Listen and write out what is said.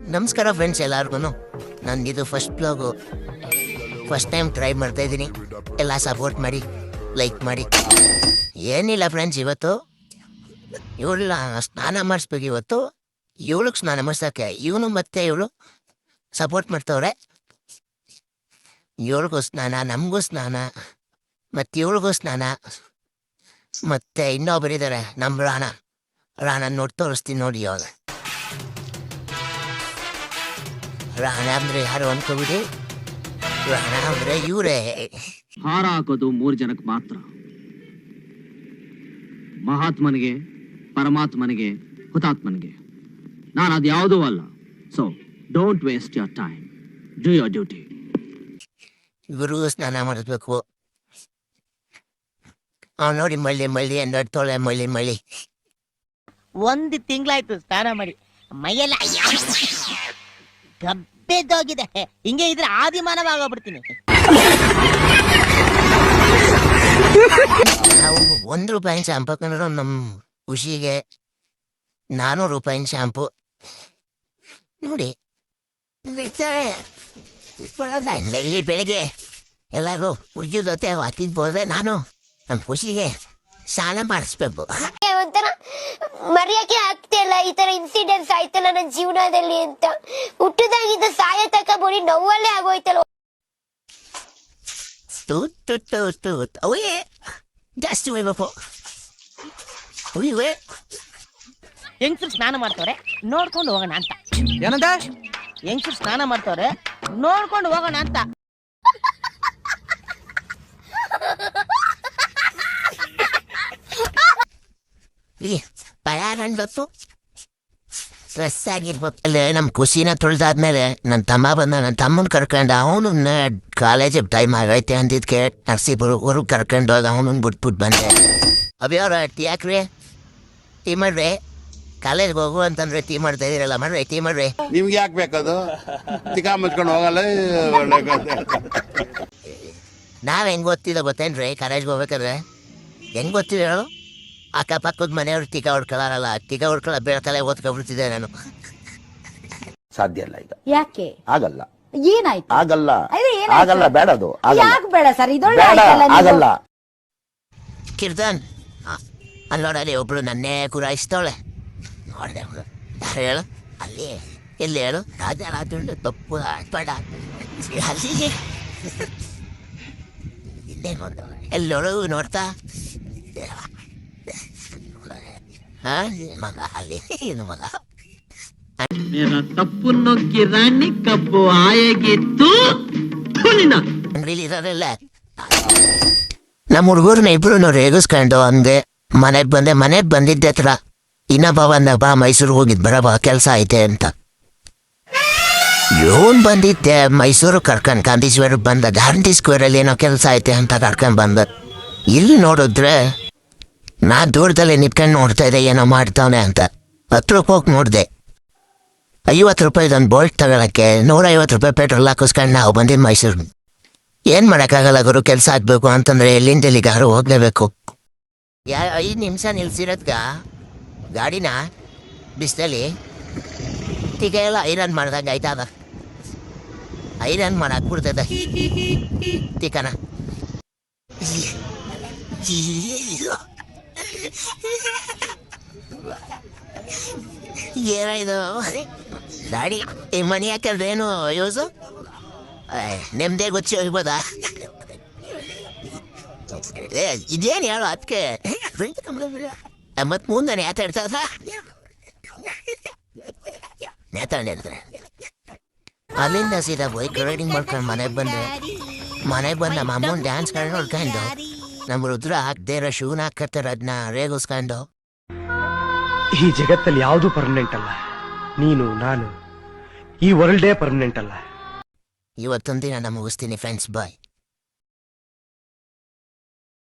ನಮಸ್ಕಾರ ಫ್ರೆಂಡ್ಸ್ ಎಲ್ಲಾರ್ಗು ನಂದಿದು first blog first time try ಮಾಡ್ತಾ ಇದ್ದೀನಿ. ಎಲ್ಲ ಸಪೋರ್ಟ್ ಮಾಡಿ ಲೈಕ್ ಮಾಡಿ. ಏನಿಲ್ಲ ಫ್ರೆಂಡ್ಸ್ ಇವತ್ತು. ಇವಳ ಸ್ನಾನ ಮಾಡಿಸ್ಬೇಕು ಇವತ್ತು. ಇವಳಿಗೆ ಸ್ನಾನ ಮಾಡಿಸೋಕ್ಕೆ, ಇವನು ಮತ್ತೆ ಇವಳು ಸಪೋರ್ಟ್ ಮಾಡ್ತವ್ರೆ. ಇವಳಿಗೂ ಸ್ನಾನ, ನಮಗೂ ಸ್ನಾನ, ಮತ್ತು ಇವಳಿಗೂ ಸ್ನಾನ. ಮತ್ತೆ ಇನ್ನೊಬ್ಬರಿದ್ದಾರೆ ನಮ್ಮ ರಾಣ. ರಾಣ ನೋಡಿ ತೋರಿಸ್ತೀನಿ ನೋಡಿ ಇವಾಗ. ರಾಣ ಅಂದ್ರೆ ಯಾರು ಅನ್ಕೋಬಿಡಿ? ರಾಣ ಅಂದ್ರೆ ಇವರೇ. ಹಾರ ಹಾಕೋದು ಮೂರು ಜನಕ್ಕೆ ಮಾತ್ರ. ಮಹಾತ್ಮನಿಗೆ ಪರಮಾತ್ಮನಿಗೆ ಹುತಾತ್ಮನಿಗೆ. ನಾನು ಅದು ಯಾವುದೂ ಅಲ್ಲ. So don't waste your time do your duty ಇವರು ಸ್ನಾನ ಮಾಡಿಸ್ಬೇಕು. ಅವ್ನು ನೋಡಿ ಮಳ್ಳಿ ಮಳ್ಳಿ ಎರಡು ತೊಳೆ ಮಳ್ಳಿ ಮಳ್ಳಿ. ಒಂದು ತಿಂಗಳಾಯ್ತು ಸ್ನಾನ ಮಾಡಿ. ಮೈಯೆಲ್ಲ ಗಬ್ಬೆದ್ದೋಗಿದೆ. ಹಿಂಗೆ ಇದ್ರೆ ಆದಿಮಾನವಾಗೋಗ್ಬಿಡ್ತೀನಿ ನಾವು ಒಂದು ರೂಪಾಯಿ ಶಾಂಪು ಕಂಡ್ರು ನಮ್ಮ ಖುಷಿಗೆ ನಾನೂರು ರೂಪಾಯಿ ಶಾಂಪು. ನೋಡಿ ಬಿಡ್ತಾರೆ. ಬೆಳಿಗ್ಗೆ ಬೆಳಿಗ್ಗೆ ಎಲ್ಲರೂ ಹುಡುಗಿ ಜೊತೆ ವಾಕಿಂಗ್ ಹೋದ್ರೆ ನಾನು ನಮ್ಮ ಖುಷಿಗೆ ಸ್ನಾನ ಮಾಡಿಸ್ಬೇಕು. ಒಂಥರ ಮರೆಯಕ್ಕೆ ಆಗ್ತಿಲ್ಲ ಈ ತರ ಇನ್ಸಿಡೆಂಟ್ಸ್ ಆಯ್ತಲ್ಲ ನನ್ನ ಜೀವನದಲ್ಲಿ ಅಂತ. ಹುಟ್ಟದಾಗಿದ್ದ ಸಾಯ ತಕ ಬೋಡಿ ನೋವಲ್ಲೇ ಆಗೋಯ್ತಲ್ಲ. ತೂತ್ ತೂತ್ ತೂತ್ ತೂತ್. ಅವೇ ಜಾಸ್ತಿ ಹೆಂಗಸರು ಸ್ನಾನ ಮಾಡ್ತವ್ರೆ? ನೋಡ್ಕೊಂಡು ಹೋಗೋಣ ಅಂತ. ಏನಂದ ಹೆಂಗಸರು ಸ್ನಾನ ಮಾಡ್ತವ್ರೆ? ನೋಡ್ಕೊಂಡು ಹೋಗೋಣ ಅಂತ. ಈ ಪಯಾರ ಅನ್ಬೇಕು. ಸ್ಟ್ರೆಸ್ ಆಗಿರ್ಬೇಕು ಅಲ್ಲೇ ನಮ್ಮ ಖುಷಿನ ತುಳಿದಾದ್ಮೇಲೆ ನನ್ನ ತಮ್ಮ ಬಂದ ನನ್ನ ತಮ್ಮನ ಕರ್ಕೊಂಡು ಅವನು ಕಾಲೇಜ್ ಟೈಮ್ ಆಗೈತೆ ಅಂದಿದ್ಕೆ ನರ್ಸಿ ಊರಿಗೆ ಕರ್ಕೊಂಡು ಹೋದ ಅವನನ್ನ ಬಿಟ್ಬಿಟ್ಟು ಬಂದೆ ಅವ್ರ ಟೀ ಹಾಕ್ರಿ ಟೀ ಮಾಡ್ರಿ ಕಾಲೇಜ್ಗೆ ಹೋಗು ಅಂತಂದ್ರೆ ಟೀ ಮಾಡ್ತಾ ಇದೀರಲ್ಲ ಮಾಡ್ರಿ ಟೀ ಮಾಡ್ರಿ ನಿಮ್ಗೆ ಯಾಕೆ ಬೇಕದು? ತಿಕಾ ಮುಚ್ಕೊಂಡು ಹೋಗಲ್ಲ ನಾವ್ ಹೆಂಗ್ ಓದ್ತಿದ್ದ ಗೊತ್ತೇನ್ರಿ ಕಾಲೇಜ್ಗೆ ಹೋಗ್ಬೇಕಾದ್ರೆ? ಹೆಂಗ್ ಹೇಳು? ಅಕ್ಕಪಕ್ಕದ ಮನೆಯವ್ರು ಟೀಕಾ ಹೊಡ್ಕೊಳ್ಳಾರಲ್ಲ ಟೀಕಾ ಹೊಡ್ಕೊಳ್ಳೋ ಬೇಳ್ತಲೆ ಓದ್ಕೊಬಿಡ್ತಿದ್ದೆ ನಾನು ಸಾಧ್ಯ ಇಲ್ಲ ಈಗ. ಯಾಕೆ? ಆಗಲ್ಲ. ಏನಾಯ್ತು? ಆಗಲ್ಲ. ಏನಾಯ್ತು? ಆಗಲ್ಲ ಬೇಡ ಅದು. ಆಗಲ್ಲ. ಯಾಕೆ ಬೇಡ ಸರ್? ಇದೊಳ್ಳೆ ಬೇಡ ಆಯ್ತಲ್ಲ ನೀವು? ಆಗಲ್ಲ. ಕಿರ್ತನ್ ಅಲ್ಲೋಡಲ್ಲಿ ಒಬ್ಳು ನನ್ನೇ ಗುರಾಯಿಸ್ತವಳೆ ನೋಡಿದೆ ಅವಳು. ಯಾರು ಹೇಳು? ಅಲ್ಲಿ ಎಲ್ಲಿ ಹೇಳು. ರಾಜ ರಾಜುಂಡು ತಪ್ಪು ಬೇಡ ಅಲ್ಲಿಗೆ ಇಲ್ಲೇ ಬಂದು ಎಲ್ಲೋಳು ನೋಡು ನೋಡ್ತಾ? ಮಗ ಅಲ್ಲಿ ಇದು ಮಗ? ತಪ್ಪು ನೊಕ್ಕಿ ರಾಣಿ ಕಬ್ಬು ಆಯಗಿತ್ತು ನಮ್ಮ ಹುಡುಗರ್ನ ಇಬ್ರು ರೇಗಿಸ್ಕೊಂಡು ಅಂದೆ ಮನೆಗ್ ಬಂದೆ ಮನೆಗ್ ಬಂದಿದ್ದೆ ಹತ್ರ. ಇನ್ನೊಬ್ಬ ಬಂದ ಬಾ ಮೈಸೂರಿಗೆ ಹೋಗಿದ್ ಬರಬಾ ಕೆಲಸ ಐತೆ ಅಂತ. ಇವನ್ ಬಂದಿದ್ದೆ ಮೈಸೂರು ಕರ್ಕೊಂಡ್ ಗಾಂಧಿ ಸ್ಕ್ವೇರ್ ಬಂದ ಗಾಂಧಿ ಸ್ಕ್ವೇರ್ ಅಲ್ಲಿ ಏನೋ ಕೆಲಸ ಐತೆ ಅಂತ ಕರ್ಕೊಂಡ್ ಬಂದ. ಇಲ್ಲಿ ನೋಡಿದ್ರೆ ನಾ ದೂರದಲ್ಲಿ ನಿಂತ್ಕೊಂಡು ನೋಡ್ತಾ ಇದ್ದೆ, ಏನೋ ಮಾಡ್ತಾವನೆ ಅಂತ. ಹತ್ರಕ್ಕೆ ಹೋಗಿ ನೋಡಿದೆ. ಐವತ್ತು ರೂಪಾಯಿದೊಂದು ಬೋಲ್ಟ್ ತಗೊಳಕ್ಕೆ ನೂರೈವತ್ತು ರೂಪಾಯಿ ಪೆಟ್ರೋಲ್ ಹಾಕಿಸ್ಕೊಂಡು ನಾವು ಬಂದಿದ್ದು ಮೈಸೂರು. ಏನು ಮಾಡೋಕ್ಕಾಗಲ್ಲ ಗುರು, ಕೆಲಸ ಆಗಬೇಕು ಅಂತಂದರೆ ಎಲ್ಲಿಂದ ಎಲ್ಲಿಗಾರು ಹೋಗಲೇಬೇಕು. ಯಾ, ಐದು ನಿಮಿಷ ನಿಲ್ಸಿರೋದ್ಗ? ಗಾಡಿನ? ಬಿಸಿಲಲ್ಲಿ? ಎಲ್ಲ ಐರನ್ ಮಾಡ್ದಂಗೆ ಆಯ್ತದ ಐರನ್ ಮಾಡಕ್ ಬಿಡ್ತದ? ತಿಕನ ಏನಾಯ್ತು ಗಾಡಿ ಈ ಮನೆ ಹಾಕಿದ್ರೆ ಏನು ಯೂಸು ನೆಮ್ಮದೇ ಗೊಚ್ಚಿ ಹೋಗ್ಬೋದಾ ಇದೇನು ಹೇಳು ಅದಕ್ಕೆ ಮತ್ತೆ ಮುಂದೆ ನೇತಾಡ್ತದ ನೇತಾಡ್ತಾರೆ ಅಲ್ಲಿಂದ ಸೀದಾ ಬೈಕ್ ರೈಡಿಂಗ್ ಮಾಡ್ಕೊಂಡು ಮನೆಗೆ ಬಂದೆ ಮನೆಗೆ ಬಂದ ನಮ್ಮ ಅಮ್ಮನ ಡ್ಯಾನ್ಸ್ ಕಂಡು ನೋಡ್ಕೊಂಡು ನಮ್ಮ ರುದ್ರ ಹಾಕ್ದೇ ಇರೋ ಶೂನ ಹಾಕತ್ತಾರೆ ಅದನ್ನ ರೇಗಿಸ್ಕೊಂಡು ಈ ಜಗತ್ತಲ್ಲಿ ಯಾವುದು ಪರ್ಮನೆಂಟ್ ಅಲ್ಲ? ನೀನು ನಾನು ಈ ವರ್ಲ್ಡೇ ಪರ್ಮನೆಂಟ್ ಅಲ್ಲ. ಇವತ್ತೊಂದಿನ ದಿನ ನಾನು ಮುಗಿಸ್ತೀನಿ ಫ್ರೆಂಡ್ಸ್ ಬಾಯ್